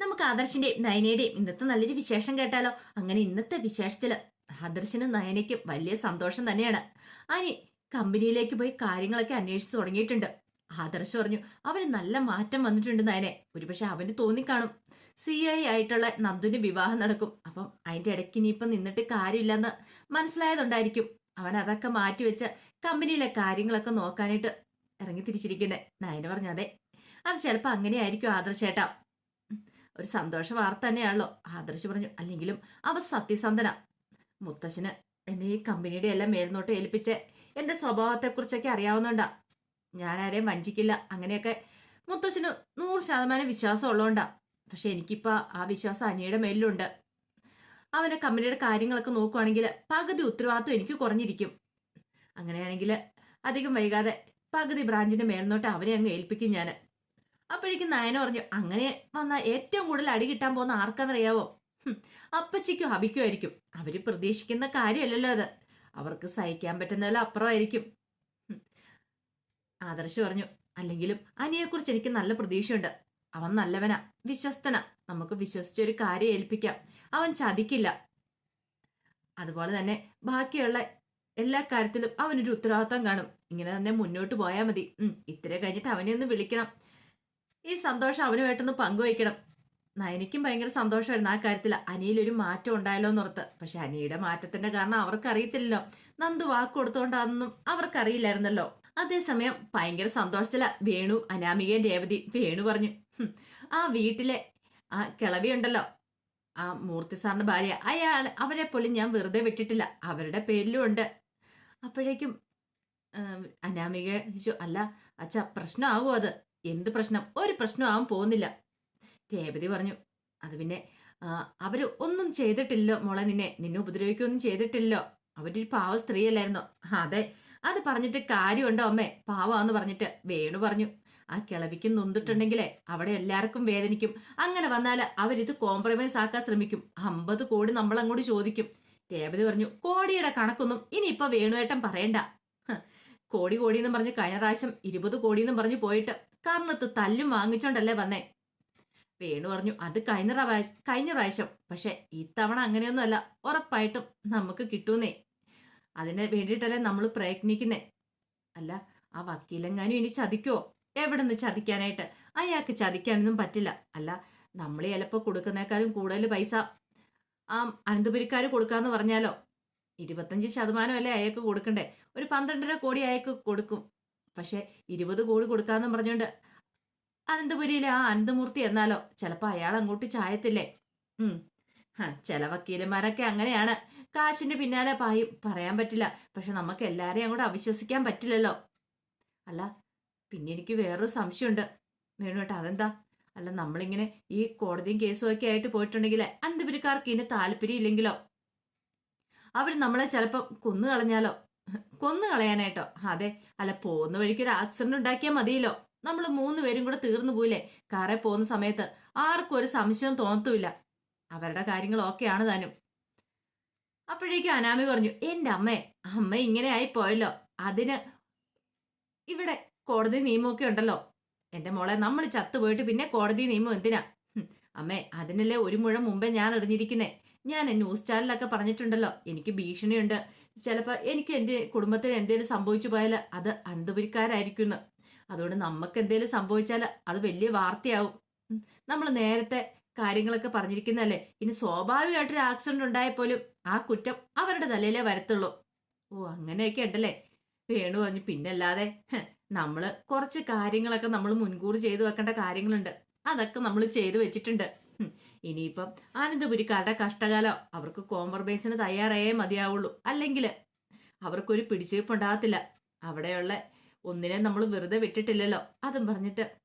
നമുക്ക് ആദർശിന്റെയും നയനയുടെയും ഇന്നത്തെ നല്ലൊരു വിശേഷം കേട്ടാലോ? അങ്ങനെ ഇന്നത്തെ വിശേഷത്തിൽ ആദർശിനും നയനയ്ക്കും വലിയ സന്തോഷം തന്നെയാണ്. അനി കമ്പനിയിലേക്ക് പോയി കാര്യങ്ങളൊക്കെ അന്വേഷിച്ചു തുടങ്ങിയിട്ടുണ്ട്. ആദർശ് പറഞ്ഞു അവന് നല്ല മാറ്റം വന്നിട്ടുണ്ട് നയനെ. ഒരുപക്ഷെ അവന് തോന്നിക്കാണും. സി ഐ ആയിട്ടുള്ള നന്ദുവിന് വിവാഹം നടക്കും. അപ്പം അതിന്റെ ഇടയ്ക്ക് ഇനിയിപ്പം നിന്നിട്ട് കാര്യമില്ലെന്ന് മനസ്സിലായതുണ്ടായിരിക്കും. അവൻ അതൊക്കെ മാറ്റിവെച്ച് കമ്പനിയിലെ കാര്യങ്ങളൊക്കെ നോക്കാനായിട്ട് ഇറങ്ങി തിരിച്ചിരിക്കുന്നത് നയന പറഞ്ഞു അതെ. അത് ചിലപ്പോൾ അങ്ങനെയായിരിക്കും ആദർശേട്ടാ ഒരു സന്തോഷ വാർത്ത തന്നെയാണല്ലോ. ആദർശ് പറഞ്ഞു അല്ലെങ്കിലും അവ സത്യസന്ധന. മുത്തശ്ശന് എന്നെ ഈ കമ്പനിയുടെ എല്ലാം മേൽനോട്ട് ഏൽപ്പിച്ച്. എന്റെ സ്വഭാവത്തെക്കുറിച്ചൊക്കെ അറിയാവുന്നുണ്ടാ. ഞാൻ ആരെയും വഞ്ചിക്കില്ല. അങ്ങനെയൊക്കെ മുത്തശ്ശന് നൂറ് ശതമാനം വിശ്വാസം ഉള്ളതുകൊണ്ടാ പക്ഷെ എനിക്കിപ്പോ ആ വിശ്വാസം അനിയുടെ മേലിലുണ്ട്. അവനെ കമ്പനിയുടെ കാര്യങ്ങളൊക്കെ നോക്കുവാണെങ്കിൽ പകുതി ഉത്തരവാദിത്വം എനിക്ക് കുറഞ്ഞിരിക്കും. അങ്ങനെയാണെങ്കിൽ അധികം വൈകാതെ പകുതി ബ്രാഞ്ചിന്റെ മേൽനോട്ട് അവനെ അങ്ങ് ഏൽപ്പിക്കും ഞാൻ അപ്പോഴേക്കും നയന പറഞ്ഞു അങ്ങനെ വന്ന ഏറ്റവും കൂടുതൽ അടി കിട്ടാൻ പോകുന്ന ആർക്കാന്നറിയാവോ അപ്പച്ചിക്കോ അബിക്കും ആയിരിക്കും. അവർ പ്രതീക്ഷിക്കുന്ന കാര്യമല്ലല്ലോ അത്. അവർക്ക് സഹിക്കാൻ പറ്റുന്നതിലും അപ്പുറമായിരിക്കും. ആദർശ് പറഞ്ഞു അല്ലെങ്കിലും അനിയെക്കുറിച്ച് എനിക്ക് നല്ല പ്രതീക്ഷയുണ്ട്. അവൻ നല്ലവനാ വിശ്വസ്തനാ. നമുക്ക് വിശ്വസിച്ചൊരു കാര്യം ഏൽപ്പിക്കാം. അവൻ ചതിക്കില്ല. അതുപോലെ തന്നെ ബാക്കിയുള്ള എല്ലാ കാര്യത്തിലും അവനൊരു ഉത്തരവാദിത്തം കാണും. ഇങ്ങനെ തന്നെ മുന്നോട്ട് പോയാൽ മതി. ഇത്ര കഴിഞ്ഞിട്ട് അവനെ ഒന്ന് വിളിക്കണം. ഈ സന്തോഷം അവനുമായിട്ടൊന്ന് പങ്കുവയ്ക്കണം. നയനിക്കും ഭയങ്കര സന്തോഷമായിരുന്നു ആ കാര്യത്തിൽ അനിയിലൊരു മാറ്റം ഉണ്ടായല്ലോ എന്നോർത്ത്. പക്ഷെ അനിയുടെ മാറ്റത്തിന്റെ കാരണം അവർക്ക് അറിയത്തില്ലല്ലോ നന്ദു വാക്ക് കൊടുത്തോണ്ടാണെന്നും അവർക്കറിയില്ലായിരുന്നല്ലോ. അതേസമയം ഭയങ്കര സന്തോഷത്തില വേണു അനാമികയും രേവതി വേണു പറഞ്ഞു. ആ വീട്ടിലെ ആ കിളവി ഉണ്ടല്ലോ ആ മൂർത്തി സാറിന്റെ ഭാര്യ. അയാൾ അവരെ പോലും ഞാൻ വെറുതെ വിട്ടിട്ടില്ല. അവരുടെ പേരിലും ഉണ്ട്. അപ്പോഴേക്കും അനാമിക ചോദിച്ചു അല്ല അച്ഛ പ്രശ്നമാകുമോ അത്? എന്ത് പ്രശ്നം? ഒരു പ്രശ്നമാവാൻ പോകുന്നില്ല. രേവതി പറഞ്ഞു അത് പിന്നെ അവർ ഒന്നും ചെയ്തിട്ടില്ലോ മോളെ നിന്നെ? നിന്നെ ഉപദ്രവിക്കുകയൊന്നും ചെയ്തിട്ടില്ലോ? അവരൊരു പാവ സ്ത്രീയല്ലായിരുന്നോ? അതെ അത് പറഞ്ഞിട്ട് കാര്യമുണ്ടോ അമ്മേ? പാവാന്ന് പറഞ്ഞിട്ട് വേണു പറഞ്ഞു. ആ കിളവിക്ക് നൊന്നിട്ടുണ്ടെങ്കിലേ അവിടെ എല്ലാവർക്കും വേദനിക്കും. അങ്ങനെ വന്നാൽ അവരിത് കോംപ്രമൈസ് ആക്കാൻ ശ്രമിക്കും. അമ്പത് കോടി നമ്മൾ അങ്ങോട്ട് ചോദിക്കും. രേവതി പറഞ്ഞു കോടിയുടെ കണക്കൊന്നും ഇനിയിപ്പോ വേണുവേട്ടൻ പറയണ്ട. കോടി കോടി എന്ന് പറഞ്ഞ് കഴിഞ്ഞ പ്രാവശ്യം ഇരുപത് കോടി പറഞ്ഞ് പോയിട്ട് കാരണത്ത് തല്ലും വാങ്ങിച്ചോണ്ടല്ലേ വന്നേ? വേണു പറഞ്ഞു അത് കഴിഞ്ഞ പ്രാവശ്യം കഴിഞ്ഞ പ്രാവശ്യം. പക്ഷെ ഇത്തവണ അങ്ങനെയൊന്നും അല്ല ഉറപ്പായിട്ടും നമുക്ക് കിട്ടൂന്നേ. അതിന് വേണ്ടിയിട്ടല്ലേ നമ്മൾ പ്രയത്നിക്കുന്നേ. അല്ല ആ വക്കീലെങ്ങാനും ഇനി ചതിക്കോ എവിടെ നിന്ന് ചതിക്കാനായിട്ട്? അയാൾക്ക് ചതിക്കാനൊന്നും പറ്റില്ല. അല്ല നമ്മൾ ചിലപ്പോൾ കൊടുക്കുന്നേക്കാളും കൂടുതൽ പൈസ ആ അനന്തപുരിക്കാർ കൊടുക്കാന്ന് പറഞ്ഞാലോ? ഇരുപത്തഞ്ച് ശതമാനമല്ലേ അയാൾക്ക് കൊടുക്കണ്ടേ? ഒരു പന്ത്രണ്ടര കോടി അയാൾക്ക് കൊടുക്കും. പക്ഷെ ഇരുപത് കോടി കൊടുക്കാന്ന് പറഞ്ഞുകൊണ്ട് അനന്തപുരിയിലെ ആ അനന്തമൂർത്തി എന്നാലോ? ചിലപ്പോ അയാൾ അങ്ങോട്ട് ചായത്തില്ലേ? ഉം. ചില വക്കീലന്മാരൊക്കെ അങ്ങനെയാണ്. കാശിന്റെ പിന്നാലെ പായും പറയാൻ പറ്റില്ല. പക്ഷെ നമുക്ക് എല്ലാരെയും അങ്ങോട്ട് അവിശ്വസിക്കാൻ പറ്റില്ലല്ലോ. അല്ല പിന്നെ എനിക്ക് വേറൊരു സംശയമുണ്ട്. വേണുട്ടോ അതെന്താ? അല്ല നമ്മളിങ്ങനെ ഈ കോടതിയും കേസും ഒക്കെ ആയിട്ട് പോയിട്ടുണ്ടെങ്കിൽ അനന്തപുരിക്കാർക്ക് ഇതിന് താല്പര്യം ഇല്ലെങ്കിലോ അവർ നമ്മളെ ചിലപ്പം കൊന്നു കളഞ്ഞാലോ? കൊന്നു കളയാനായിട്ടോ? അതെ. അല്ല പോകുന്ന വഴിക്ക് ഒരു ആക്സിഡന്റ് ഉണ്ടാക്കിയാൽ മതിയല്ലോ. നമ്മൾ മൂന്ന് പേരും കൂടെ തീർന്നു പോയില്ലേ? കാറെ പോകുന്ന സമയത്ത് ആർക്കും ഒരു സംശയം തോന്നത്തുമില്ല. അവരുടെ കാര്യങ്ങൾ ഓക്കെയാണ് താനും. അപ്പോഴേക്കും അനാമി പറഞ്ഞു എന്റെ അമ്മേ അമ്മ ഇങ്ങനെ ആയി പോയല്ലോ. അതിന് ഇവിടെ കോടതി നിയമമൊക്കെ ഉണ്ടല്ലോ. എന്റെ മോളെ നമ്മൾ ചത്തുപോയിട്ട് പിന്നെ കോടതി നിയമം എന്തിനാ? അമ്മേ അതിനല്ലേ ഒരു മുഴം മുമ്പേ ഞാൻ അറിഞ്ഞിരിക്കുന്നേ ഞാൻ ന്യൂസ് ചാനലൊക്കെ പറഞ്ഞിട്ടുണ്ടല്ലോ. എനിക്ക് ഭീഷണിയുണ്ട്. ചിലപ്പോൾ എനിക്ക് എന്റെ കുടുംബത്തിന് എന്തെങ്കിലും സംഭവിച്ചു പോയാൽ അത് അനന്തപുരിക്കാരായിരിക്കും അതുകൊണ്ട് നമുക്ക് എന്തെങ്കിലും സംഭവിച്ചാൽ അത് വലിയ വാർത്തയാവും. നമ്മൾ നേരത്തെ കാര്യങ്ങളൊക്കെ പറഞ്ഞിരിക്കുന്നതല്ലേ? ഇനി സ്വാഭാവികമായിട്ടൊരു ആക്സിഡന്റ് ഉണ്ടായാൽ പോലും ആ കുറ്റം അവരുടെ തലയിലേ വരത്തുള്ളൂ. ഓ അങ്ങനെയൊക്കെ ഉണ്ടല്ലേ? വേണു പറഞ്ഞു. പിന്നല്ലാതെ നമ്മൾ കുറച്ച് കാര്യങ്ങളൊക്കെ നമ്മൾ മുൻകൂർ ചെയ്തു വെക്കേണ്ട കാര്യങ്ങളുണ്ട്. അതൊക്കെ നമ്മൾ ചെയ്തു വെച്ചിട്ടുണ്ട്. ഇനിയിപ്പം ആനന്ദപുരിക്കാരുടെ കഷ്ടകാലം. അവർക്ക് കോംപ്രമൈസിന് തയ്യാറായേ മതിയാവുള്ളൂ. അല്ലെങ്കിൽ അവർക്കൊരു പിടിച്ചുവെപ്പ് ഉണ്ടാകത്തില്ല അവിടെയുള്ള ഒന്നിനെ നമ്മൾ വെറുതെ വിട്ടിട്ടില്ലല്ലോ. അതും പറഞ്ഞിട്ട്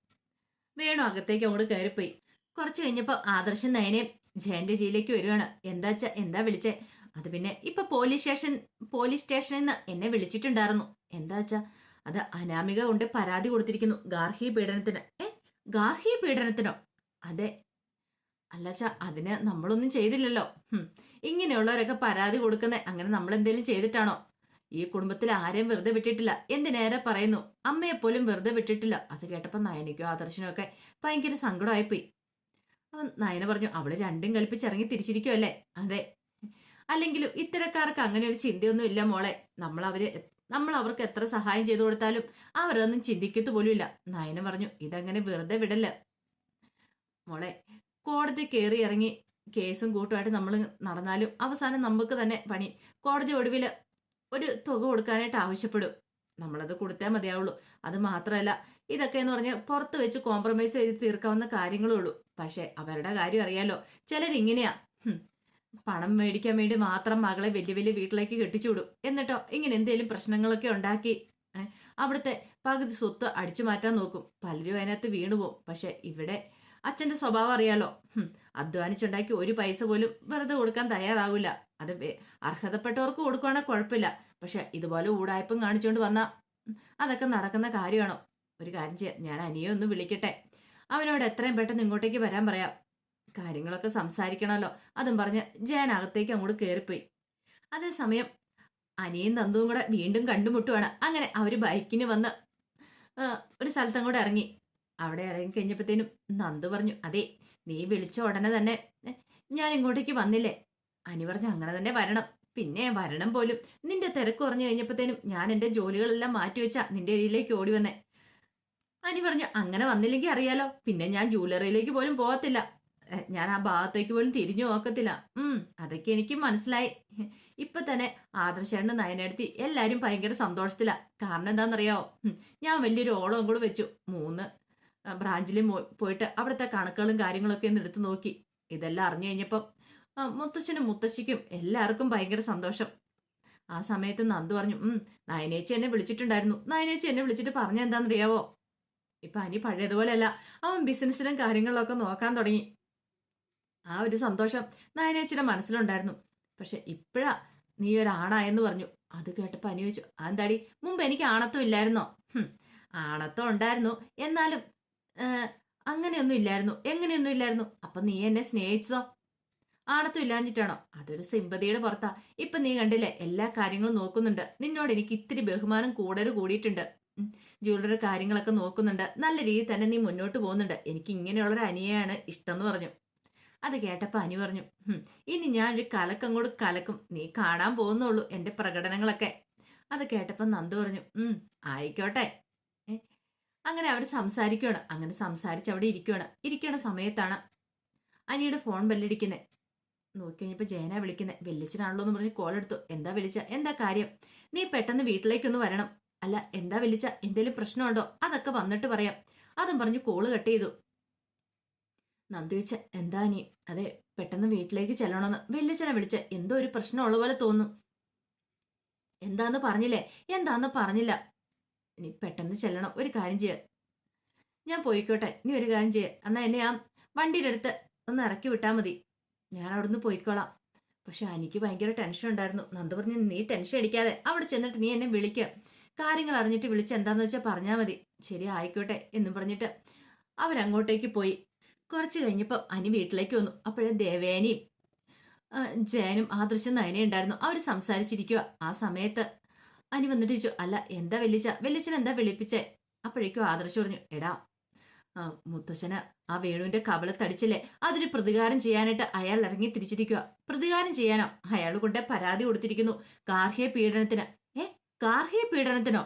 വേണു അകത്തേക്ക് അങ്ങോട്ട് കയറിപ്പോയി. കുറച്ച് കഴിഞ്ഞപ്പോൾ ആദർശൻ നയനെ ജയന്റെ ജിയിലേക്ക് വരുവാണ്. എന്താ വെച്ചാ എന്താ വിളിച്ചേ? അത് പിന്നെ ഇപ്പൊ പോലീസ് സ്റ്റേഷൻ പോലീസ് സ്റ്റേഷനിൽ നിന്ന് എന്നെ വിളിച്ചിട്ടുണ്ടായിരുന്നു. എന്താ വെച്ചാ അത് അനാമിക കൊണ്ട് പരാതി കൊടുത്തിരിക്കുന്നു ഗാർഹിക പീഡനത്തിന്. ഏ ഗാർഹിക പീഡനത്തിനോ? അതെ അല്ലച്ചാ അതിന് നമ്മളൊന്നും ചെയ്തില്ലല്ലോ. ഇങ്ങനെയുള്ളവരൊക്കെ പരാതി കൊടുക്കുന്നേ. അങ്ങനെ നമ്മൾ എന്തെങ്കിലും ചെയ്തിട്ടാണോ? ഈ കുടുംബത്തിൽ ആരെയും വെറുതെ വിട്ടിട്ടില്ല. എന്തിനേറെ പറയുന്നു? അമ്മയെ പോലും വെറുതെ വിട്ടിട്ടില്ല. അത് കേട്ടപ്പോൾ നയനിക്കോ ആദർശനോ ഒക്കെ ഭയങ്കര സങ്കടമായിപ്പോയി. അവൻ നയന പറഞ്ഞു അവൾ രണ്ടും കൽപ്പിച്ചിറങ്ങി തിരിച്ചിരിക്കുമല്ലേ അതെ. അല്ലെങ്കിലും ഇത്തരക്കാർക്ക് അങ്ങനെ ഒരു ചിന്തയൊന്നും ഇല്ല മോളെ. നമ്മൾ അവർ നമ്മൾ അവർക്ക് എത്ര സഹായം ചെയ്തു കൊടുത്താലും അവരൊന്നും ചിന്തിക്കത്തു പോലും ഇല്ല നയന പറഞ്ഞു ഇതങ്ങനെ വെറുതെ വിടല്ല. മോളെ കോടതി കയറി ഇറങ്ങി കേസും കൂട്ടുമായിട്ട് നമ്മൾ നടന്നാലും അവസാനം നമുക്ക് തന്നെ പണി. കോടതി ഒടുവിൽ ഒരു തുക കൊടുക്കാനായിട്ട് ആവശ്യപ്പെടും. നമ്മളത് കൊടുത്തേ മതിയാവുള്ളൂ. അത് മാത്രമല്ല ഇതൊക്കെ എന്ന് പറഞ്ഞാൽ പുറത്ത് വെച്ച് കോംപ്രമൈസ് ചെയ്ത് തീർക്കാവുന്ന കാര്യങ്ങളേ ഉള്ളൂ. പക്ഷെ അവരുടെ കാര്യം അറിയാലോ ചിലരിങ്ങനെയാ പണം മേടിക്കാൻ വേണ്ടി മാത്രം മകളെ വലിയ വലിയ വീട്ടിലേക്ക് കെട്ടിച്ചു വിടും. എന്നിട്ടോ ഇങ്ങനെ എന്തെങ്കിലും പ്രശ്നങ്ങളൊക്കെ ഉണ്ടാക്കി അവിടുത്തെ പകുതി സ്വത്ത് അടിച്ചു മാറ്റാൻ നോക്കും. പലരും അതിനകത്ത് വീണുപോകും. പക്ഷെ ഇവിടെ അച്ഛന്റെ സ്വഭാവം അറിയാലോ. അധ്വാനിച്ചുണ്ടാക്കി ഒരു പൈസ പോലും വെറുതെ കൊടുക്കാൻ തയ്യാറാവില്ല. അത് അർഹതപ്പെട്ടവർക്ക് കൊടുക്കുവാണെങ്കിൽ കുഴപ്പമില്ല. പക്ഷെ ഇതുപോലെ ഊടായ്പം കാണിച്ചുകൊണ്ട് വന്ന അതൊക്കെ നടക്കുന്ന കാര്യമാണോ? ഒരു കാര്യം ചെയ്യാം ഞാൻ അനിയെ ഒന്ന് വിളിക്കട്ടെ. അവനോട് എത്രയും പെട്ടെന്ന് ഇങ്ങോട്ടേക്ക് വരാൻ പറയാം. കാര്യങ്ങളൊക്കെ സംസാരിക്കണമല്ലോ. അതും പറഞ്ഞ് ജയൻ അകത്തേക്ക് അങ്ങോട്ട് കയറിപ്പോയി അതേസമയം അനിയും നന്ദുവും കൂടെ വീണ്ടും കണ്ടുമുട്ടുവാണ്. അങ്ങനെ അവർ ബൈക്കിന് വന്ന് ഒരു സ്ഥലത്തും കൂടെ ഇറങ്ങി. അവിടെ ഇറങ്ങി കഴിഞ്ഞപ്പോഴത്തേനും നന്ദു പറഞ്ഞു അതെ നീ വിളിച്ച ഉടനെ തന്നെ ഞാൻ ഇങ്ങോട്ടേക്ക് വന്നില്ലേ? അനി പറഞ്ഞു അങ്ങനെ തന്നെ വരണം. പിന്നെ വരണം പോലും. നിന്റെ തിരക്ക് കുറഞ്ഞു കഴിഞ്ഞപ്പോഴത്തേനും ഞാൻ എന്റെ ജോലികളെല്ലാം മാറ്റിവെച്ചാ നിന്റെ ഇടയിലേക്ക് ഓടി വന്നേ. അനി പറഞ്ഞു അങ്ങനെ വന്നില്ലെങ്കിൽ അറിയാലോ. പിന്നെ ഞാൻ ജൂവലറിയിലേക്ക് പോലും പോകത്തില്ല. ഞാൻ ആ ഭാഗത്തേക്ക് പോലും തിരിഞ്ഞു നോക്കത്തില്ല. ഉം അതൊക്കെ എനിക്ക് മനസ്സിലായി. ഇപ്പൊ തന്നെ ആദർശേണ്ട നയനെടുത്തി എല്ലാരും ഭയങ്കര സന്തോഷത്തില. കാരണം എന്താണെന്നറിയാവോ? ഞാൻ വലിയൊരു ഓളവും കൂടെ വെച്ചു. മൂന്ന് ബ്രാഞ്ചിൽ പോയിട്ട് അവിടുത്തെ കണക്കുകളും കാര്യങ്ങളൊക്കെ ഒന്ന് എടുത്തു നോക്കി. ഇതെല്ലാം അറിഞ്ഞു കഴിഞ്ഞപ്പം മുത്തശ്ശനും മുത്തശ്ശിക്കും എല്ലാവർക്കും ഭയങ്കര സന്തോഷം. ആ സമയത്ത് നന്ദു പറഞ്ഞു ഉം നയനേച്ചി എന്നെ വിളിച്ചിട്ടുണ്ടായിരുന്നു. നയനേച്ചി എന്നെ വിളിച്ചിട്ട് പറഞ്ഞ എന്താണെന്നറിയാവോ? ഇപ്പൊ അനി പഴയതുപോലെയല്ല അവൻ ബിസിനസ്സിലും കാര്യങ്ങളിലൊക്കെ നോക്കാൻ തുടങ്ങി. ആ ഒരു സന്തോഷം നയനേച്ചിയുടെ മനസ്സിലുണ്ടായിരുന്നു. പക്ഷെ ഇപ്പോഴാ നീ ഒരാണായെന്ന് പറഞ്ഞു. അത് കേട്ടപ്പോ അനി ചോദിച്ചു അതെന്താടി? മുമ്പ് എനിക്ക് ആണത്വം ഇല്ലായിരുന്നോ? ആണത്വം ഉണ്ടായിരുന്നു. എന്നാലും അങ്ങനെയൊന്നും ഇല്ലായിരുന്നു. എങ്ങനെയൊന്നും ഇല്ലായിരുന്നു. അപ്പൊ നീ എന്നെ സ്നേഹിച്ചോ ആണത്തും ഇല്ലാഞ്ഞിട്ടാണോ? അതൊരു സിമ്പതിയുടെ പുറത്താ. ഇപ്പൊ നീ കണ്ടില്ലേ എല്ലാ കാര്യങ്ങളും നോക്കുന്നുണ്ട്. നിന്നോട് എനിക്ക് ഇത്തിരി ബഹുമാനം കൂടുതൽ കൂടിയിട്ടുണ്ട്. ജ്വല്ലറി കാര്യങ്ങളൊക്കെ നോക്കുന്നുണ്ട്. നല്ല രീതിയിൽ തന്നെ നീ മുന്നോട്ട് പോകുന്നുണ്ട്. എനിക്ക് ഇങ്ങനെയുള്ളൊരു അനിയാണ് ഇഷ്ടം എന്ന് പറഞ്ഞു. അത് കേട്ടപ്പോൾ അനി പറഞ്ഞു ഇനി ഞാൻ ഒരു കൂടെ കലക്കും. നീ കാണാൻ പോകുന്നുള്ളൂ എന്റെ പ്രകടനങ്ങളൊക്കെ. അത് കേട്ടപ്പോൾ നന്ദു പറഞ്ഞു ആയിക്കോട്ടെ. അങ്ങനെ അവർ സംസാരിക്കുകയാണ് അങ്ങനെ സംസാരിച്ച് അവിടെ ഇരിക്കുകയാണ് ഇരിക്കുന്ന സമയത്താണ് അനിയുടെ ഫോൺ ബെല്ലടിക്കുന്നത് നോക്കി കഴിഞ്ഞപ്പോ ജയന വിളിക്കുന്നത് വെല്ലിച്ചനാണല്ലോ എന്ന് പറഞ്ഞ് കോൾ എടുത്തു. എന്താ വിളിച്ച? എന്താ കാര്യം? നീ പെട്ടെന്ന് വീട്ടിലേക്കൊന്ന് വരണം. അല്ല എന്താ വിളിച്ച? എന്തെങ്കിലും പ്രശ്നമുണ്ടോ? അതൊക്കെ വന്നിട്ട് പറയാം. അതും പറഞ്ഞ് കോൾ കട്ട് ചെയ്തു. നന്ദു വെച്ച എന്താ നീ അതെ പെട്ടെന്ന് വീട്ടിലേക്ക് ചെല്ലണമെന്ന് വെല്ലിച്ചനെ വിളിച്ച എന്തോ ഒരു പ്രശ്നമുള്ള പോലെ തോന്നും എന്താന്ന് പറഞ്ഞില്ലേ? എന്താന്ന് പറഞ്ഞില്ല. ഇനി പെട്ടെന്ന് ചെല്ലണം. ഒരു കാര്യം ചെയ്യ. ഞാൻ പോയിക്കോട്ടെ. നീ ഒരു കാര്യം ചെയ്യ. എന്നാ എന്നെ ആ വണ്ടിയുടെ അടുത്ത് ഒന്ന് ഇറക്കി വിട്ടാൽ മതി. ഞാൻ അവിടുന്ന് പോയിക്കോളാം. പക്ഷെ എനിക്ക് ഭയങ്കര ടെൻഷൻ ഉണ്ടായിരുന്നു. നന്ദ പറഞ്ഞു നീ ടെൻഷൻ അടിക്കാതെ അവിടെ ചെന്നിട്ട് നീ എന്നെ വിളിക്കുക കാര്യങ്ങൾ അറിഞ്ഞിട്ട് വിളിച്ച് എന്താന്ന് വെച്ചാൽ പറഞ്ഞാൽ മതി. ശരി ആയിക്കോട്ടെ എന്നും പറഞ്ഞിട്ട് അവരങ്ങോട്ടേക്ക് പോയി. കുറച്ച് കഴിഞ്ഞപ്പോൾ അനി വീട്ടിലേക്ക് വന്നു. അപ്പോഴേ ദേവേനയും ജയനും ആദർശം നയനയും ഉണ്ടായിരുന്നു. അവർ സംസാരിച്ചിരിക്കുക ആ സമയത്ത് അനി വന്നിട്ട് ചോദിച്ചു അല്ല എന്താ വെല്ലിച്ച വെല്ലിച്ചൻ എന്താ വിളിപ്പിച്ചേ? അപ്പോഴേക്കും ആദർശം പറഞ്ഞു എടാ ആ, മുത്തശ്ശന് ആ വേണുവിന്റെ കവളത്തടിച്ചില്ലേ അതിന് പ്രതികാരം ചെയ്യാനായിട്ട് അയാൾ ഇറങ്ങി തിരിച്ചിരിക്കുക പ്രതികാരം ചെയ്യാനോ? അയാൾ കൊണ്ട് പരാതി കൊടുത്തിരിക്കുന്നു ഗാർഹിക പീഡനത്തിന്. ഏ ഗാർഹിക പീഡനത്തിനോ?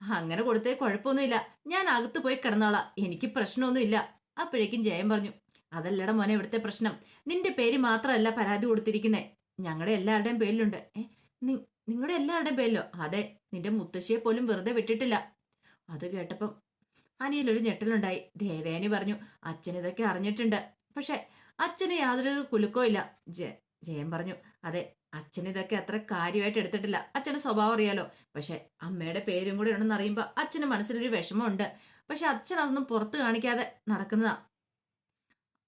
അങ്ങനെ കൊടുത്തേ കുഴപ്പമൊന്നുമില്ല. ഞാൻ അകത്ത് പോയി കിടന്നോളാം. എനിക്ക് പ്രശ്നമൊന്നുമില്ല. അപ്പോഴേക്കും ജയം പറഞ്ഞു അതല്ലട മോനെ ഇവിടുത്തെ പ്രശ്നം. നിന്റെ പേര് മാത്രമല്ല പരാതി കൊടുത്തിരിക്കുന്നേ. ഞങ്ങളുടെ എല്ലാവരുടെയും പേരിലുണ്ട്. ഏ നിങ്ങളുടെ എല്ലാവരുടെയും പേരിലോ? അതെ നിന്റെ മുത്തശ്ശിയെ പോലും വെറുതെ വിട്ടിട്ടില്ല. അത് കേട്ടപ്പം ഒരു ഞെട്ടലുണ്ടായി. ദേവേനി പറഞ്ഞു അച്ഛൻ ഇതൊക്കെ അറിഞ്ഞിട്ടുണ്ട്. പക്ഷെ അച്ഛന് യാതൊരു കുലുക്കവും ഇല്ല. ജയ ജയൻ പറഞ്ഞു അതെ അച്ഛൻ ഇതൊക്കെ അത്ര കാര്യമായിട്ട് എടുത്തിട്ടില്ല. അച്ഛന്റെ സ്വഭാവം അറിയാലോ. പക്ഷെ അമ്മയുടെ പേരും കൂടെ ഉണ്ടെന്ന് അറിയുമ്പോൾ അച്ഛന് മനസ്സിലൊരു വിഷമമുണ്ട്. പക്ഷെ അച്ഛൻ അതൊന്നും പുറത്ത് കാണിക്കാതെ നടക്കുന്നതാ.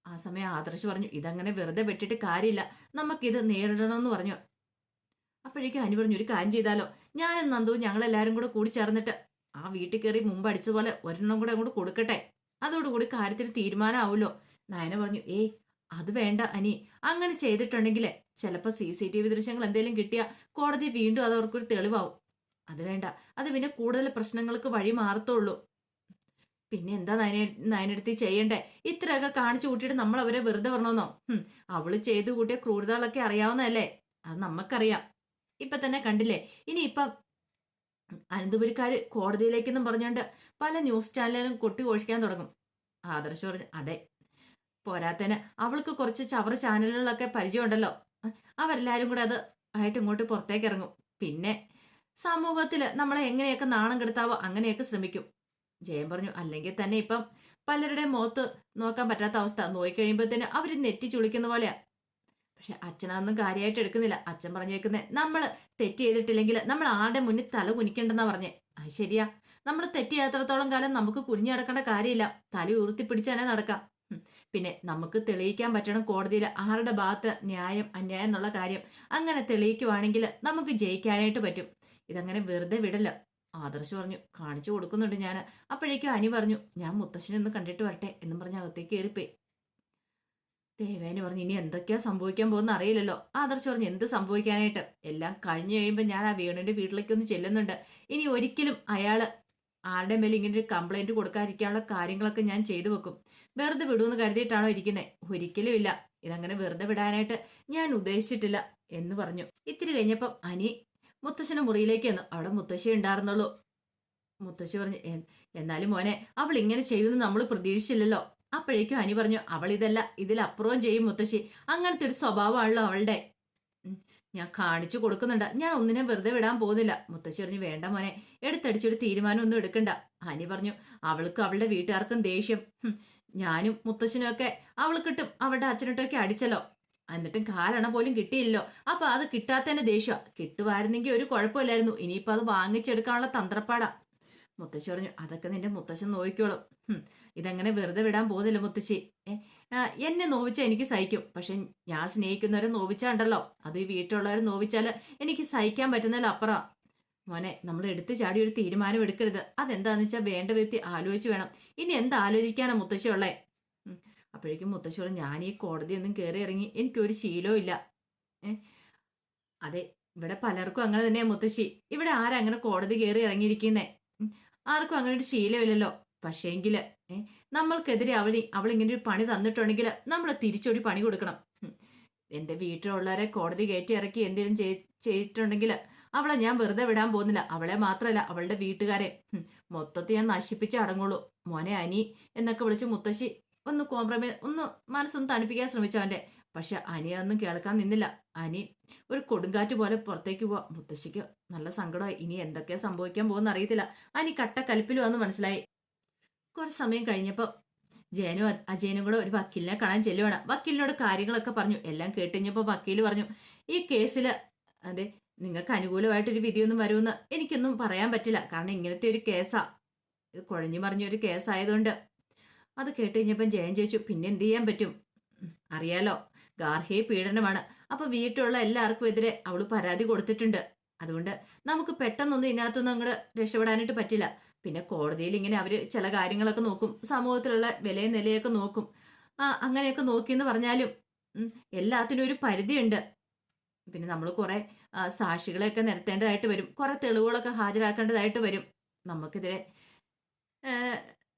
ആ സമയം ആദർശ് പറഞ്ഞു ഇതങ്ങനെ വെറുതെ വെട്ടിട്ട് കാര്യമില്ല. നമുക്കിത് നേരിടണമെന്ന് പറഞ്ഞു. അപ്പോഴേക്കും അനു പറഞ്ഞു ഒരു കാര്യം ചെയ്താലോ? ഞാനും നന്ദു ഞങ്ങളെല്ലാവരും കൂടെ കൂടി ചേർന്നിട്ട് ആ വീട്ടിൽ കയറി മുമ്പ് അടിച്ച പോലെ ഒരെണ്ണം കൂടെ അങ്ങോട്ട് കൊടുക്കട്ടെ? അതോടുകൂടി കാര്യത്തിന് തീരുമാനമാവുമല്ലോ. നയന പറഞ്ഞു ഏയ് അത് വേണ്ട അനി അങ്ങനെ ചെയ്തിട്ടുണ്ടെങ്കിൽ ചിലപ്പോൾ സി സി ടി വി ദൃശ്യങ്ങൾ എന്തെങ്കിലും കിട്ടിയാൽ കോടതി വീണ്ടും അത് അവർക്കൊരു തെളിവാവും. അത് വേണ്ട. അത് പിന്നെ കൂടുതൽ പ്രശ്നങ്ങൾക്ക് വഴി മാറത്തുള്ളൂ. പിന്നെ എന്താ നയന നയനടുത്ത് ചെയ്യണ്ടേ? ഇത്രയൊക്കെ കാണിച്ചു കൂട്ടിയിട്ട് നമ്മൾ അവരെ വെറുതെ പറഞ്ഞോന്നോ അവൾ ചെയ്തു കൂട്ടിയ ക്രൂരതകളൊക്കെ അറിയാവുന്നതല്ലേ? അത് നമുക്കറിയാം ഇപ്പൊ തന്നെ കണ്ടില്ലേ? ഇനി ഇപ്പം അനന്തപുരിക്കാര് കോടതിയിലേക്കെന്നും പറഞ്ഞുകൊണ്ട് പല ന്യൂസ് ചാനലിലും കൊട്ടി ഘോഷിക്കാൻ തുടങ്ങും. ആദർശ് പറഞ്ഞു അതെ പോരാത്തന് അവൾക്ക് കുറച്ച് ചവറ് ചാനലുകളൊക്കെ പരിചയമുണ്ടല്ലോ. അവരെല്ലാരും കൂടെ അത് ആയിട്ട് ഇങ്ങോട്ട് പുറത്തേക്ക് ഇറങ്ങും പിന്നെ സമൂഹത്തിൽ നമ്മളെ എങ്ങനെയൊക്കെ നാണം കെടുത്താവോ അങ്ങനെയൊക്കെ ശ്രമിക്കും. ജയൻ പറഞ്ഞു അല്ലെങ്കിൽ തന്നെ ഇപ്പം പലരുടെ മുഖത്ത് നോക്കാൻ പറ്റാത്ത അവസ്ഥ. നോക്കിക്കഴിയുമ്പോൾ തന്നെ അവർ നെറ്റി ചുളിക്കുന്ന പോലെയാ. പക്ഷെ അച്ഛനൊന്നും കാര്യമായിട്ട് എടുക്കുന്നില്ല. അച്ഛൻ പറഞ്ഞേക്കുന്നേ നമ്മൾ തെറ്റ് ചെയ്തിട്ടില്ലെങ്കിൽ നമ്മൾ ആരുടെ മുന്നിൽ തല കുനിക്കണ്ടെന്നാ പറഞ്ഞേ. അത് ശരിയാ. നമ്മൾ തെറ്റ് ചെയ്യാത്തടത്തോളം കാലം നമുക്ക് കുനിഞ്ഞു നടക്കേണ്ട കാര്യമില്ല. തല ഉയർത്തി പിടിച്ച് നടക്കാം. പിന്നെ നമുക്ക് തെളിയിക്കാൻ പറ്റണം കോടതിയിൽ ആരുടെ ഭാഗത്ത് ന്യായം അന്യായം എന്നുള്ള കാര്യം അങ്ങനെ തെളിയിക്കുവാണെങ്കിൽ നമുക്ക് ജയിക്കാനായിട്ട് പറ്റും. ഇതങ്ങനെ വെറുതെ വിടല്ല. ആദർശ് പറഞ്ഞു കാണിച്ചു കൊടുക്കുന്നുണ്ട് ഞാൻ അപ്പോഴേക്കും അനി പറഞ്ഞു ഞാൻ മുത്തശ്ശനെ ഒന്ന് കണ്ടിട്ട് വരട്ടെ എന്നും പറഞ്ഞ് അകത്തേക്ക് കയറിപ്പോയി. ദേവേന് പറഞ്ഞു ഇനി എന്തൊക്കെയാ സംഭവിക്കാൻ പോകുന്ന അറിയില്ലല്ലോ. ആദർശ് പറഞ്ഞു എന്ത് സംഭവിക്കാനായിട്ട്? എല്ലാം കഴിഞ്ഞു കഴിയുമ്പോൾ ഞാൻ ആ വേണുവിന്റെ വീട്ടിലേക്ക് ഒന്ന് ചെല്ലുന്നുണ്ട്. ഇനി ഒരിക്കലും അയാൾ ആരുടെ മേലെ ഇങ്ങനെ ഒരു കംപ്ലൈന്റ് കൊടുക്കാതിരിക്കാനുള്ള കാര്യങ്ങളൊക്കെ ഞാൻ ചെയ്തു വെക്കും. വെറുതെ വിടുമെന്ന് കരുതിയിട്ടാണോ ഇരിക്കുന്നത് ഒരിക്കലും ഇല്ല. ഇതങ്ങനെ വെറുതെ വിടാനായിട്ട് ഞാൻ ഉദ്ദേശിച്ചിട്ടില്ല എന്ന് പറഞ്ഞു. ഇത്തിരി കഴിഞ്ഞപ്പം അനി മുത്തശ്ശനെ മുറിയിലേക്ക് വന്നു അവിടെ മുത്തശ്ശി ഉണ്ടായിരുന്നുള്ളൂ. മുത്തശ്ശി പറഞ്ഞു "എ- എന്നാലും മോനെ അവൾ ഇങ്ങനെ ചെയ്യുമെന്ന് നമ്മൾ പ്രതീക്ഷിച്ചില്ലല്ലോ. അപ്പോഴേക്കും അനി പറഞ്ഞു അവൾ ഇതല്ല ഇതിലപ്പുറവും ചെയ്യും മുത്തശ്ശി. അങ്ങനത്തെ ഒരു സ്വഭാവമാണല്ലോ അവളുടെ. ഞാൻ കാണിച്ചു കൊടുക്കുന്നുണ്ട്. ഞാൻ ഒന്നിനെ വെറുതെ വിടാൻ പോകുന്നില്ല. മുത്തശ്ശി പറഞ്ഞു വേണ്ട മോനെ എടുത്തടിച്ചൊരു തീരുമാനം ഒന്നും എടുക്കണ്ട. അനി പറഞ്ഞു അവൾക്കും അവളുടെ വീട്ടുകാർക്കും ദേഷ്യം. ഞാനും മുത്തശ്ശിനൊക്കെ അവൾ കിട്ടും. അവളുടെ അച്ഛനിട്ടൊക്കെ അടിച്ചല്ലോ. എന്നിട്ടും കാലണ പോലും കിട്ടിയില്ലോ അപ്പൊ അത് കിട്ടാത്തതിന്റെ ദേഷ്യ. കിട്ടുമായിരുന്നെങ്കിൽ ഒരു കുഴപ്പമില്ലായിരുന്നു. ഇനിയിപ്പോ അത് വാങ്ങിച്ചെടുക്കാനുള്ള തന്ത്രപ്പാടാ. മുത്തശ്ശി പറഞ്ഞു അതൊക്കെ നിന്റെ മുത്തശ്ശൻ നോക്കിക്കോളും. ഇതങ്ങനെ വെറുതെ വിടാൻ പോകുന്നില്ല മുത്തശ്ശി. എന്നെ നോവിച്ചാൽ എനിക്ക് സഹിക്കും. പക്ഷെ ഞാൻ സ്നേഹിക്കുന്നവരെ നോവിച്ചാണ്ടല്ലോ. അത് ഈ വീട്ടിലുള്ളവരെ നോവിച്ചാൽ എനിക്ക് സഹിക്കാൻ പറ്റുന്നതിൽ അപ്പുറം. മോനെ നമ്മൾ എടുത്തു ചാടി ഒരു തീരുമാനം എടുക്കരുത്. അതെന്താന്ന് വെച്ചാൽ വേണ്ട വ്യക്തി ആലോചിച്ച് വേണം. ഇനി എന്ത് ആലോചിക്കാനാ മുത്തശ്ശി ഉള്ളേ? അപ്പോഴേക്കും മുത്തശ്ശി പറഞ്ഞു ഞാൻ ഈ കോടതി ഒന്നും കയറി ഇറങ്ങി എനിക്കൊരു ശീലവും ഇല്ല. അതെ ഇവിടെ പലർക്കും അങ്ങനെ തന്നെയാ മുത്തശ്ശി. ഇവിടെ ആരാ അങ്ങനെ കോടതി കയറി ഇറങ്ങിയിരിക്കുന്നേ. ആർക്കും അങ്ങനെ ഒരു ശീലമില്ലല്ലോ പക്ഷേങ്കിൽ ഏഹ് നമ്മൾക്കെതിരെ അവൾ അവൾ ഇങ്ങനെ ഒരു പണി തന്നിട്ടുണ്ടെങ്കിൽ നമ്മൾ തിരിച്ചൊരു പണി കൊടുക്കണം. എന്റെ വീട്ടിലുള്ളവരെ കോടതി കയറ്റി ഇറക്കി എന്തെങ്കിലും ചെയ്തിട്ടുണ്ടെങ്കിൽ അവളെ ഞാൻ വെറുതെ വിടാൻ പോകുന്നില്ല. അവളെ മാത്രമല്ല അവളുടെ വീട്ടുകാരെ. മൊത്തത്തിൽ ഞാൻ നശിപ്പിച്ച് അടങ്ങുള്ളൂ. മോനെ അനി എന്നൊക്കെ വിളിച്ച് മുത്തശ്ശി ഒന്ന് കോംപ്രമൈസ് ഒന്ന് മനസ്സൊന്ന് തണുപ്പിക്കാൻ ശ്രമിച്ചു അവന്റെ പക്ഷെ അനി അതൊന്നും കേൾക്കാൻ നിന്നില്ല. അനി ഒരു കൊടുങ്കാറ്റ് പോലെ പുറത്തേക്ക് പോവാ. മുത്തശ്ശിക്ക് നല്ല സങ്കടമായി. ഇനി എന്തൊക്കെ സംഭവിക്കാൻ പോകുന്ന അറിയത്തില്ല. അനി കട്ട കലിപ്പിലും വന്ന് മനസ്സിലായി. കുറച്ച് സമയം കഴിഞ്ഞപ്പോൾ ജയനും അജയനും കൂടെ ഒരു വക്കീലിനെ കാണാൻ ചെല്ലുവാണ്. വക്കീലിനോട് കാര്യങ്ങളൊക്കെ പറഞ്ഞു. എല്ലാം കേട്ടുകഴിഞ്ഞപ്പോൾ വക്കീൽ പറഞ്ഞു ഈ കേസിൽ അതെ നിങ്ങൾക്ക് അനുകൂലമായിട്ടൊരു വിധിയൊന്നും വരുമെന്ന് എനിക്കൊന്നും പറയാൻ പറ്റില്ല. കാരണം ഇങ്ങനത്തെ ഒരു കേസാ. ഇത് കുഴഞ്ഞു മറിഞ്ഞ ഒരു കേസായതുകൊണ്ട്. അത് കേട്ട് കഴിഞ്ഞപ്പം ജയൻ ചോദിച്ചു പിന്നെ എന്ത് ചെയ്യാൻ പറ്റും? അറിയാലോ. ഗാർഹിക പീഡനമാണ്. അപ്പൊ വീട്ടിലുള്ള എല്ലാവർക്കും എതിരെ അവൾ പരാതി കൊടുത്തിട്ടുണ്ട്. അതുകൊണ്ട് നമുക്ക് പെട്ടെന്നൊന്നും ഇതിനകത്തൊന്നും അങ്ങോട്ട് രക്ഷപ്പെടാനായിട്ട് പറ്റില്ല. പിന്നെ കോടതിയിൽ ഇങ്ങനെ അവർ ചില കാര്യങ്ങളൊക്കെ നോക്കും. സമൂഹത്തിലുള്ള വിലയും നിലയൊക്കെ നോക്കും. ആ അങ്ങനെയൊക്കെ നോക്കിയെന്ന് പറഞ്ഞാലും ഉം, എല്ലാത്തിനും ഒരു പരിധിയുണ്ട്. പിന്നെ നമ്മൾ കുറെ സാക്ഷികളെയൊക്കെ നിരത്തേണ്ടതായിട്ട് വരും. കുറെ തെളിവുകളൊക്കെ ഹാജരാക്കേണ്ടതായിട്ട് വരും. നമുക്കെതിരെ ഏ,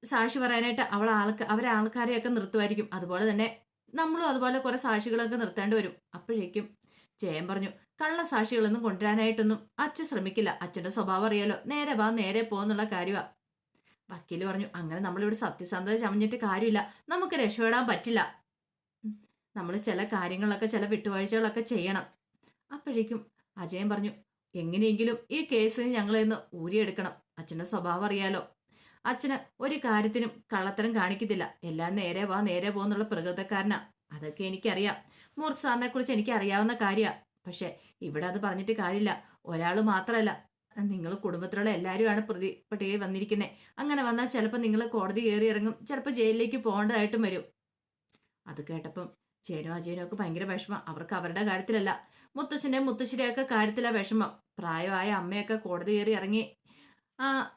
സാക്ഷി പറയാനായിട്ട് അവൾ ആൾക്കാർ അവരെ ആൾക്കാരെയൊക്കെ നിർത്തുമായിരിക്കും. അതുപോലെ തന്നെ നമ്മളും അതുപോലെ കുറെ സാക്ഷികളൊക്കെ നിർത്തേണ്ടി വരും. അപ്പോഴേക്കും ജയൻ പറഞ്ഞു കള്ള സാക്ഷികളൊന്നും കൊണ്ടുവരാനായിട്ടൊന്നും അച്ഛൻ ശ്രമിക്കില്ല. അച്ഛന്റെ സ്വഭാവം അറിയാലോ. നേരെ വാ നേരെ പോന്നുള്ള കാര്യമാ വക്കീൽ പറഞ്ഞു അങ്ങനെ നമ്മളിവിടെ സത്യസന്ധത ചമഞ്ഞിട്ട് കാര്യമില്ല. നമുക്ക് രക്ഷപ്പെടാൻ പറ്റില്ല. നമ്മൾ ചില കാര്യങ്ങളൊക്കെ ചില വിട്ടുവാഴ്ചകളൊക്കെ ചെയ്യണം. അപ്പോഴേക്കും അജയൻ പറഞ്ഞു എങ്ങനെയെങ്കിലും ഈ കേസിന് ഞങ്ങളിന്ന് ഊരിയെടുക്കണം. അച്ഛന്റെ സ്വഭാവം അറിയാലോ. അച്ഛന് ഒരു കാര്യത്തിനും കള്ളത്തരം കാണിക്കത്തില്ല. എല്ലാം നേരെ വാ നേരെ പോന്നുള്ള പ്രകൃതക്കാരനാ. അതൊക്കെ എനിക്കറിയാം. മൂർത്ത് സാറിനെ കുറിച്ച് എനിക്ക് അറിയാവുന്ന കാര്യമാ പക്ഷെ ഇവിടെ അത് പറഞ്ഞിട്ട് കാര്യമില്ല. ഒരാൾ മാത്രമല്ല നിങ്ങൾ കുടുംബത്തിലുള്ള എല്ലാവരുമാണ് പ്രതി പട്ടികയിൽ വന്നിരിക്കുന്നത് അങ്ങനെ വന്നാൽ ചിലപ്പോൾ നിങ്ങൾ കോടതി കയറി ഇറങ്ങും. ചിലപ്പോൾ ജയിലിലേക്ക് പോകേണ്ടതായിട്ടും വരും. അത് കേട്ടപ്പം ചേനോ അജയനോ ഒക്കെ ഭയങ്കര വിഷമം. അവർക്ക് അവരുടെ കാര്യത്തിലല്ല. മുത്തശ്ശന്റെ മുത്തശ്ശിയുടെയൊക്കെ കാര്യത്തിലാണ് വിഷമം. പ്രായമായ അമ്മയൊക്കെ കോടതി കയറി ഇറങ്ങി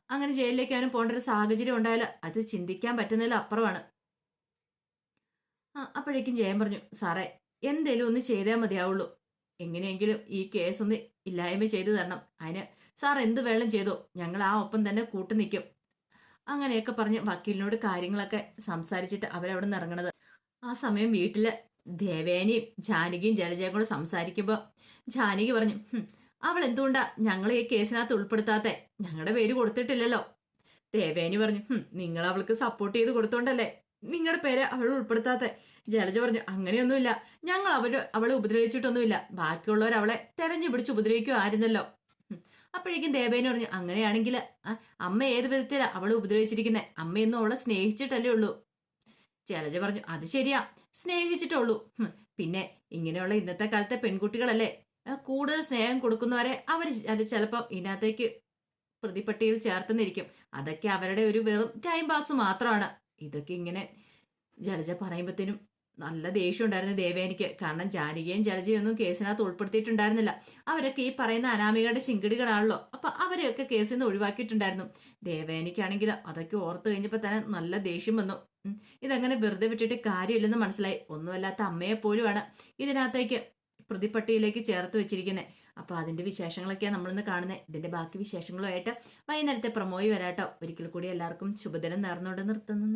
അങ്ങനെ ജയിലിലേക്ക് അവന് പോകേണ്ട ഒരു സാഹചര്യം ഉണ്ടായാലും അത് ചിന്തിക്കാൻ പറ്റുന്നതിൽ അപ്പുറമാണ്. അപ്പോഴേക്കും ജയൻ പറഞ്ഞു സാറേ എന്തേലും ഒന്ന് ചെയ്തേ മതിയാവുള്ളൂ. എങ്ങനെയെങ്കിലും ഈ കേസ് ഒന്ന് ഇല്ലായ്മ ചെയ്തു തരണം. അതിന് സാർ എന്ത് വേണം ചെയ്തോ ഞങ്ങൾ ആ ഒപ്പം തന്നെ കൂട്ടു നിൽക്കും. അങ്ങനെയൊക്കെ പറഞ്ഞ് വക്കീലിനോട് കാര്യങ്ങളൊക്കെ സംസാരിച്ചിട്ട് അവരവിടെ നിന്ന് ഇറങ്ങണത്. ആ സമയം വീട്ടിൽ ദേവേനയും ജാനകിയും ജലജയും കൂടെ സംസാരിക്കുമ്പോൾ ജാനകി പറഞ്ഞു "ഹും, അവൾ എന്തുകൊണ്ടാ ഞങ്ങളെ ഈ കേസിനകത്ത് ഉൾപ്പെടുത്താത്തെ? ഞങ്ങളുടെ പേര് കൊടുത്തിട്ടില്ലല്ലോ. ദേവേനി പറഞ്ഞു നിങ്ങൾ അവൾക്ക് സപ്പോർട്ട് ചെയ്ത് കൊടുത്തോണ്ടല്ലേ? നിങ്ങളുടെ പേര് അവൾ ഉൾപ്പെടുത്താത്തെ? ജലജ പറഞ്ഞു അങ്ങനെയൊന്നുമില്ല. ഞങ്ങൾ അവർ അവളെ ഉപദ്രവിച്ചിട്ടൊന്നുമില്ല. ബാക്കിയുള്ളവർ അവളെ തെരഞ്ഞു പിടിച്ച് ഉപദ്രവിക്കുമായിരുന്നല്ലോ. അപ്പോഴേക്കും ദേവേനി പറഞ്ഞു അങ്ങനെയാണെങ്കിൽ അമ്മ ഏത് വിധത്തിലാ അവളെ ഉപദ്രവിച്ചിരിക്കുന്നത് അമ്മയൊന്നും അവളെ സ്നേഹിച്ചിട്ടല്ലേ ഉള്ളൂ. ജലജ പറഞ്ഞു അത് ശരിയാ. സ്നേഹിച്ചിട്ടുള്ളൂ പിന്നെ ഇങ്ങനെയുള്ള ഇന്നത്തെ കാലത്തെ പെൺകുട്ടികളല്ലേ? കൂടുതൽ സ്നേഹം കൊടുക്കുന്നവരെ അവർ അത് ചിലപ്പോൾ ഇതിനകത്തേക്ക് പ്രതിപട്ടികയിൽ ചേർത്തുന്നിരിക്കും. അതൊക്കെ അവരുടെ ഒരു വെറും ടൈം പാസ് മാത്രമാണ് ഇതൊക്കെ ഇങ്ങനെ ജലജ പറയുമ്പോഴത്തേനും നല്ല ദേഷ്യം ഉണ്ടായിരുന്നു ദേവേനിക്ക് കാരണം ജാനകിയും ജലജയും ഒന്നും കേസിനകത്ത് ഉൾപ്പെടുത്തിയിട്ടുണ്ടായിരുന്നില്ല. അവരൊക്കെ ഈ പറയുന്ന അനാമികയുടെ ശിങ്കിടികളാണല്ലോ. അപ്പൊ അവരെയൊക്കെ കേസിൽ നിന്ന് ഒഴിവാക്കിയിട്ടുണ്ടായിരുന്നു. ദേവേനിക്കാണെങ്കിൽ അതൊക്കെ ഓർത്ത് കഴിഞ്ഞപ്പോൾ തന്നെ നല്ല ദേഷ്യം വന്നു. ഇതങ്ങനെ വെറുതെ വിട്ടിട്ട് കാര്യമില്ലെന്ന് മനസ്സിലായി. ഒന്നുമല്ലാത്ത അമ്മയെ ഇതിനകത്തേക്ക് പ്രതിപ്പട്ടിയിലേക്ക് ചേർത്ത് വെച്ചിരിക്കുന്നത് അപ്പോൾ അതിന്റെ വിശേഷങ്ങളൊക്കെയാണ് നമ്മളിന്ന് കാണുന്നത് ഇതിന്റെ ബാക്കി വിശേഷങ്ങളുമായിട്ട് വൈകുന്നേരത്തെ പ്രമോയി വരാട്ടോ. ഒരിക്കൽ കൂടി എല്ലാവർക്കും ശുഭദിനം നേർന്നുകൊണ്ട് നിർത്തുന്നു.